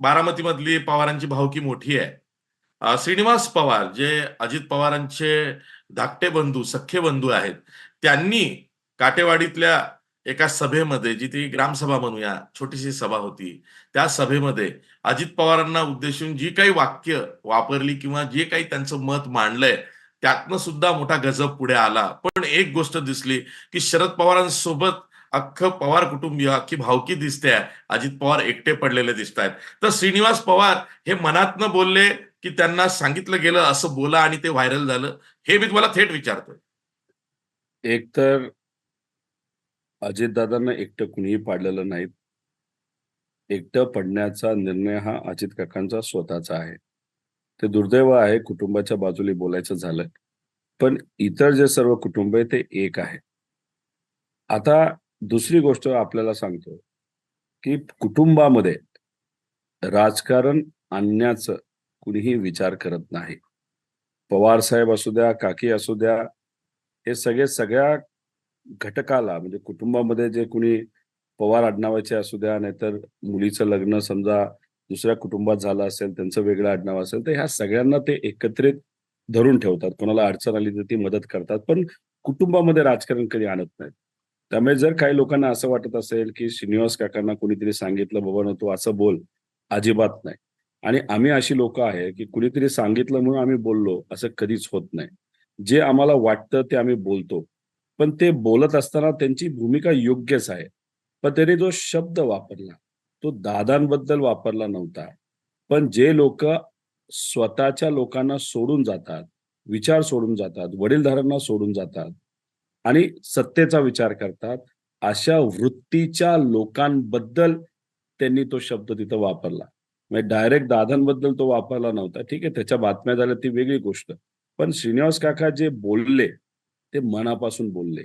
बारामतीमधली पवारांची भावकी मोठी आहे. श्रीनिवास पवार जे अजित पवारांचे धाकटे बंधू सख्खे बंधू आहेत त्यांनी काटेवाडीतल्या एका सभेमध्ये जी ती ग्रामसभा म्हणूया छोटीशी सभा होती त्या सभेमध्ये अजित पवारांना उद्देशून जी काही वाक्य वापरली किंवा जे काही त्यांचं मत मांडलंय त्यातनं सुद्धा मोठा गजब पुढे आला. पण एक गोष्ट दिसली की शरद पवारांसोबत अख्खं पवार कुटुंबीय अख्खी भावकी दिसते अजित पवार एकटे पडलेले दिसत आहेत तर श्रीनिवास पवार हे मनातनं बोलले की त्यांना सांगितलं गेलं असं बोला आणि ते व्हायरल झालं. हे मी तुम्हाला थेट विचारतोय. एक तर अजितदादांना एकटं कुणीही पाडलेलं नाही एकटं पडण्याचा निर्णय हा अजित काकांचा स्वतःचा आहे. ते दुर्दैव आहे कुटुंबाच्या बाजूला बोलायचं झालं. पण इतर जे सर्व कुटुंब आहे ते एक आहे. आता दुसरी गोष्ट आपल्याला सांगतो की कुटुंबामध्ये राजकारण आणण्याचं कुणीही विचार करत नाही. पवार साहेब असू द्या काकी असू द्या हे सगळे सगळ्या घटकाला म्हणजे कुटुंबामध्ये जे कुणी पवार आडनावाचे असू द्या नाहीतर मुलीचं लग्न समजा दुसऱ्या कुटुंबात झालं असेल त्यांचं वेगळं आडनाव असेल तर ह्या सगळ्यांना ते एकत्रित धरून ठेवतात. कोणाला अडचण आली तर ती मदत करतात. पण कुटुंबामध्ये राजकारण कधी आणत नाहीत. त्यामुळे जर काही लोकांना असं वाटत असेल की श्रीनिवास काकांना कोणीतरी सांगितलं बाबा ना तू असं बोल अजिबात नाही. आणि आम्ही अशी लोक आहे की कुणीतरी सांगितलं म्हणून आम्ही बोललो असं कधीच होत नाही. जे आम्हाला वाटतं ते आम्ही बोलतो. पण ते बोलत असताना त्यांची भूमिका योग्यच आहे. पण त्याने जो शब्द वापरला तो दादांबद्दल वापरला नव्हता. पण जे लोक स्वतःच्या लोकांना सोडून जातात विचार सोडून जातात वडीलधारांना सोडून जातात आणि सत्तेचा विचार करतात अशा वृत्तीच्या लोकांबद्दल त्यांनी तो शब्द तिथं वापरला. म्हणजे डायरेक्ट दादांबद्दल तो वापरला नव्हता. ठीक आहे त्याच्या बातम्या झाल्या ती वेगळी गोष्ट. पण श्रीनिवास काका जे बोलले ते मनापासून बोलले.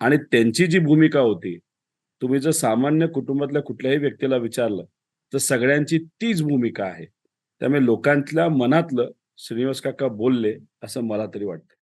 आणि त्यांची जी भूमिका होती तुम्ही जर सामान्य कुटुंबातल्या कुठल्याही व्यक्तीला विचारलं तर सगळ्यांची तीच भूमिका आहे. त्यामुळे लोकांतल्या मनातलं श्रीनिवास काका बोलले असं मला तरी वाटतं.